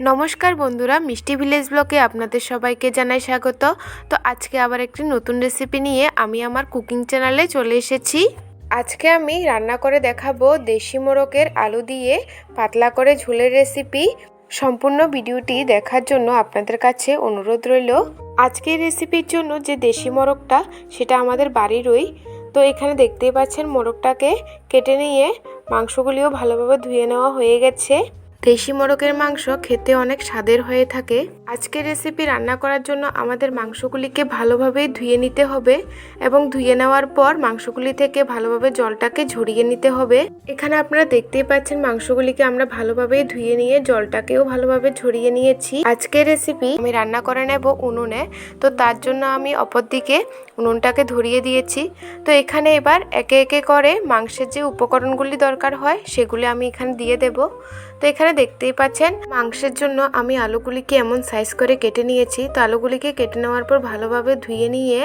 নমস্কার বন্ধুরা, মিষ্টি ভিলেজ ব্লকে আপনাদের সবাইকে জানাই স্বাগত। তো আজকে আবার একটি নতুন রেসিপি নিয়ে আমি আমার কুকিং চ্যানেলে চলে এসেছি। আজকে আমি রান্না করে দেখাবো দেশি মোরগের আলু দিয়ে পাতলা করে ঝোলের রেসিপি সম্পূর্ণ ভিডিওটি দেখার জন্য আপনাদের কাছে অনুরোধ রইল। আজকের রেসিপির জন্য যে দেশি মোরগটা, সেটা আমাদের বাড়িরই। তো এখানে দেখতেই পাচ্ছেন মোরগটাকে কেটে নিয়ে মাংসগুলিও ভালোভাবে ধুয়ে নেওয়া হয়ে গেছে। দেশি মোরগের মাংস খেতে অনেক স্বাদের হয়ে থাকে। আজকের রেসিপি রান্না করার জন্য আমাদের মাংসগুলিকে ভালোভাবে ধুয়ে নিতে হবে এবং ধুয়ে নেওয়ার পর মাংসগুলি থেকে ভালোভাবে জলটাকে ঝরিয়ে নিতে হবে। এখানে আপনারা দেখতেই পাচ্ছেন মাংসগুলিকে আমরা ভালোভাবে ধুয়ে নিয়ে জলটাকেও ভালোভাবে ঝরিয়ে নিয়েছি। আজকের রেসিপি আমি রান্না করে নেব উনুনে। তো তার জন্য আমি অপর দিকে উনুনটাকে ধরিয়ে দিয়েছি। তো এখানে এবার একে একে করে মাংসের যে উপকরণগুলি দরকার হয় সেগুলি আমি এখানে দিয়ে দেব। তো এখানে দেখতেই পাচ্ছেন, মাংসের জন্য আমি আলুগুলিকে এমন সাইজ করে কেটে নিয়েছি। তো আলুগুলিকে কেটে নেওয়ার পর ভালোভাবে ধুয়ে নিয়ে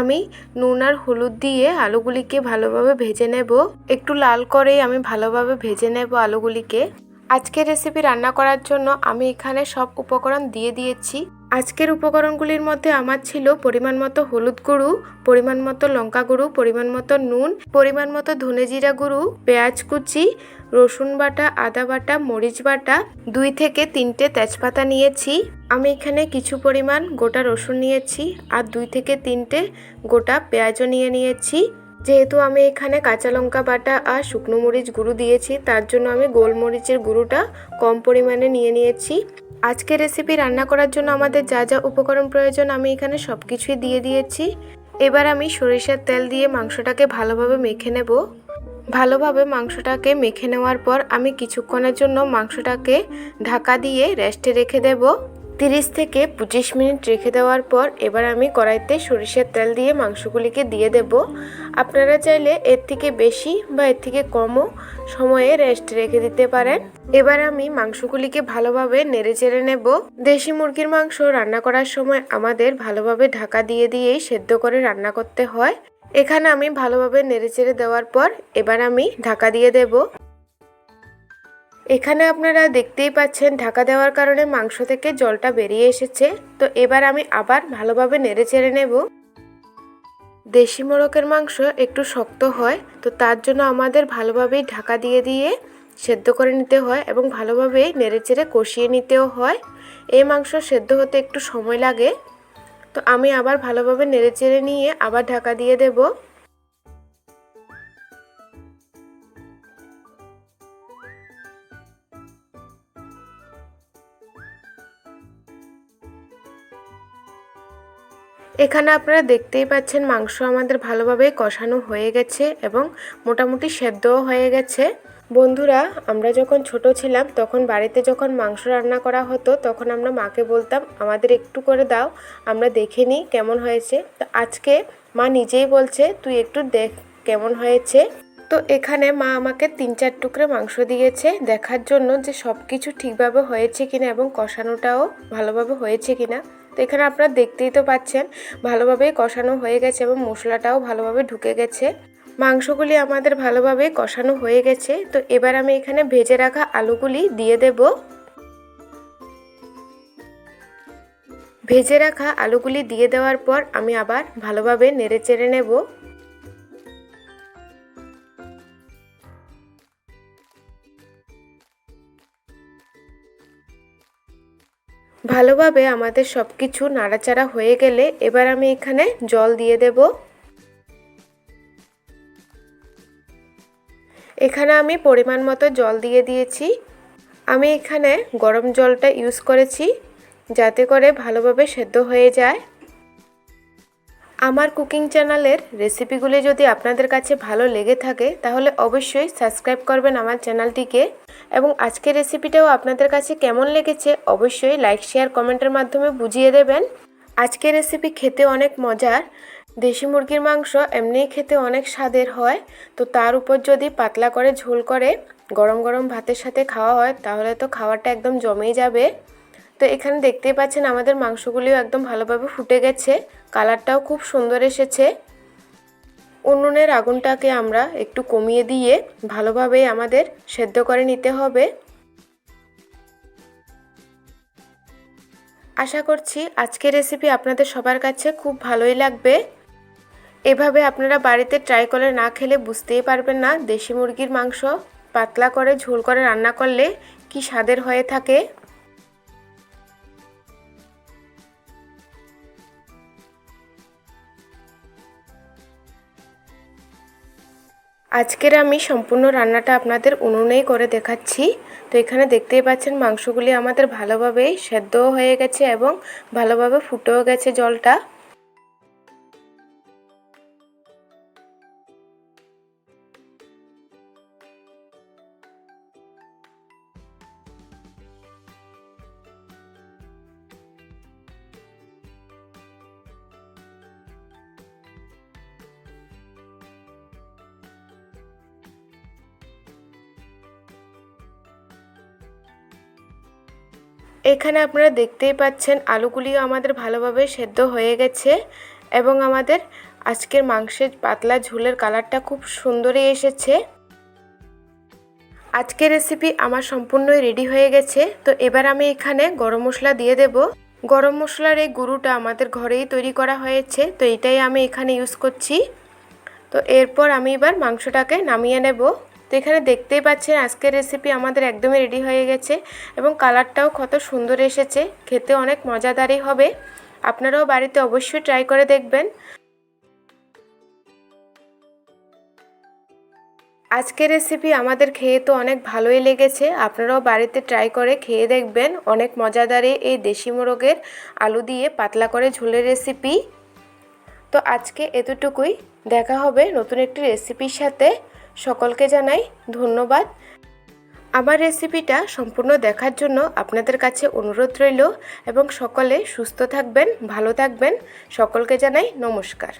আমি নুন আর হলুদ দিয়ে আলুগুলিকে ভালোভাবে ভেজে নেব। একটু লাল করেই আমি ভালোভাবে ভেজে নেব আলুগুলিকে। আজকে রেসিপি রান্না করার জন্য আমি এখানে সব উপকরণ দিয়ে দিয়েছি। আজকের উপকরণগুলির মধ্যে আমার ছিল পরিমাণ মতো হলুদ গুঁড়ো, পরিমাণ মতো লঙ্কা গুঁড়ো, পরিমাণ মতো নুন, পরিমাণ মতো ধনে জিরা গুঁড়ো, পেঁয়াজ কুচি, রসুন বাটা, আদা বাটা, মরিচ বাটা, দুই থেকে তিনটে তেজপাতা নিয়েছি। আমি এখানে কিছু পরিমাণ গোটা রসুন নিয়েছি আর দুই থেকে তিনটে গোটা পেঁয়াজও নিয়ে নিয়েছি। যেহেতু আমি এখানে কাঁচা লঙ্কা বাটা আর শুকনো মরিচ গুঁড়ো দিয়েছি, তার জন্য আমি গোলমরিচের গুঁড়োটা কম পরিমাণে নিয়ে নিয়েছি। আজকের রেসিপি রান্না করার জন্য আমাদের যা যা উপকরণ প্রয়োজন আমি এখানে সব কিছুই দিয়ে দিয়েছি। এবার আমি সরিষার তেল দিয়ে মাংসটাকে ভালোভাবে মেখে নেব। ভালোভাবে মাংসটাকে মেখে নেওয়ার পর আমি কিছুক্ষণের জন্য মাংসটাকে ঢাকা দিয়ে রেস্টে রেখে দেব। তিরিশ থেকে পঁচিশ মিনিট রেখে দেওয়ার পর এবার আমি কড়াইতে সরিষার তেল দিয়ে মাংসগুলিকে দিয়ে দেব। আপনারা চাইলে এর থেকে বেশি বা এর থেকে কমও সময়ে রেস্ট রেখে দিতে পারেন। এবার আমি মাংসগুলিকে ভালোভাবে নেড়ে চেড়ে নেব। দেশি মুরগির মাংস রান্না করার সময় আমাদের ভালোভাবে ঢাকা দিয়ে দিয়েই সেদ্ধ করে রান্না করতে হয়। এখানে আমি ভালোভাবে নেড়েচেড়ে দেওয়ার পর এবার আমি ঢাকা দিয়ে দেব। এখানে আপনারা দেখতেই পাচ্ছেন ঢাকা দেওয়ার কারণে মাংস থেকে জলটা বেরিয়ে এসেছে। তো এবার আমি আবার ভালোভাবে নেড়েচেড়ে নেব। দেশি মোরগের মাংস একটু শক্ত হয়, তো তার জন্য আমাদের ভালোভাবেই ঢাকা দিয়ে দিয়ে সেদ্ধ করে নিতে হয় এবং ভালোভাবে নেড়েচেড়ে কষিয়ে নিতেও হয়। এই মাংস সেদ্ধ হতে একটু সময় লাগে। তো আমি আবার ভালোভাবে নেড়ে চেড়ে নিয়ে আবার ঢাকা দিয়ে দেব। এখানে আপনারা দেখতেই পাচ্ছেন মাংস আমাদের ভালোভাবে কষানো হয়ে গেছে এবং মোটামুটি সেদ্ধও হয়ে গেছে। বন্ধুরা, আমরা যখন ছোট ছিলাম, তখন বাড়িতে যখন মাংস রান্না করা হতো, তখন আমরা মাকে বলতাম, আমাদের একটু করে দাও, আমরা দেখে নিই কেমন হয়েছে। তো আজকে মা নিজেই বলছে, তুই একটু দেখ কেমন হয়েছে। তো এখানে মা আমাকে তিন চার টুকরে মাংস দিয়েছে, দেখার জন্য যে সব কিছু ঠিকভাবে হয়েছে কিনা এবং কষানোটাও ভালোভাবে হয়েছে কিনা। তো এখানে আপনারা দেখতেই তো পাচ্ছেন, ভালোভাবেই কষানো হয়ে গেছে এবং মশলাটাও ভালোভাবে ঢুকে গেছে। মাংসগুলি আমাদের ভালোভাবে কষানো হয়ে গেছে। তো এবার আমি এখানে ভেজে রাখা আলুগুলি দিয়ে দেব। ভেজে রাখা আলুগুলি দিয়ে দেওয়ার পর আমি আবার ভালোভাবে নেড়ে চেড়ে নেব। ভালোভাবে আমাদের সব কিছু নাড়াচাড়া হয়ে গেলে এবার আমি এখানে জল দিয়ে দেব। এখানে আমি পরিমাণ মতো জল দিয়ে দিয়েছি। আমি এখানে গরম জলটা ইউজ করেছি যাতে করে ভালোভাবে সেদ্ধ হয়ে যায়। আমার কুকিং চ্যানেলের রেসিপিগুলি যদি আপনাদের কাছে ভালো লেগে থাকে, তাহলে অবশ্যই সাবস্ক্রাইব করবেন আমার চ্যানেলটিকে। এবং আজকের রেসিপিটাও আপনাদের কাছে কেমন লেগেছে অবশ্যই লাইক শেয়ার কমেন্টের মাধ্যমে বুঝিয়ে দেবেন। আজকের রেসিপি খেতে অনেক মজার। দেশি মুরগির মাংস এমনিই খেতে অনেক স্বাদের হয়। তো তার উপর যদি পাতলা করে ঝোল করে গরম গরম ভাতের সাথে খাওয়া হয়, তাহলে তো খাওয়াটা একদম জমেই যাবে। তো এখানে দেখতেই পাচ্ছেন আমাদের মাংসগুলিও একদম ভালোভাবে ফুটে গেছে। কালারটাও খুব সুন্দর এসেছে। উনুনের আগুনটাকে আমরা একটু কমিয়ে দিয়ে ভালোভাবে আমাদের সেদ্ধ করে নিতে হবে। আশা করছি আজকের রেসিপি আপনাদের সবার কাছে খুব ভালোই লাগবে। এভাবে আপনারা বাড়িতে ট্রাই করে না খেলে বুঝতেই পারবেন না দেশি মুরগির মাংস পাতলা করে ঝোল করে রান্না করলে কি স্বাদের হয়ে থাকে। আজকের আমি সম্পূর্ণ রান্নাটা আপনাদের উনুনেই করে দেখাচ্ছি। তো এখানে দেখতেই পাচ্ছেন মাংসগুলি আমাদের ভালোভাবেই সেদ্ধও হয়ে গেছে এবং ভালোভাবে ফুটেও গেছে জলটা। এখানে আপনারা দেখতেই পাচ্ছেন, আলুগুলিও আমাদের ভালোভাবে সেদ্ধ হয়ে গেছে এবং আমাদের আজকের মাংসের পাতলা ঝোলের কালারটা খুব সুন্দরই এসেছে। আজকের রেসিপি আমার সম্পূর্ণই রেডি হয়ে গেছে। তো এবার আমি এখানে গরম মশলা দিয়ে দেব। গরম মশলার এই গুঁড়োটা আমাদের ঘরেই তৈরি করা হয়েছে, তো এটাই আমি এখানে ইউজ করছি। তো এরপর আমি এবার মাংসটাকে নামিয়ে নেব। তো এখানে দেখতেই পাচ্ছেন আজকের রেসিপি আমাদের একদমই রেডি হয়ে গেছে এবং কালারটাও কত সুন্দর এসেছে। খেতে অনেক মজাদারই হবে। আপনারাও বাড়িতে অবশ্যই ট্রাই করে দেখবেন। আজকের রেসিপি আমাদের খেয়ে তো অনেক ভালোই লেগেছে। আপনারাও বাড়িতে ট্রাই করে খেয়ে দেখবেন। অনেক মজাদারে এই দেশি মোরগের আলু দিয়ে পাতলা করে ঝোলের রেসিপি তো আজকে এতটুকুই। দেখা হবে নতুন একটি রেসিপির সাথে। সকলকে জানাই ধন্যবাদ। আমার রেসিপিটা সম্পূর্ণ দেখার জন্য আপনাদের কাছে অনুরোধ রইল এবং সকলে সুস্থ থাকবেন, ভালো থাকবেন। সকলকে জানাই নমস্কার।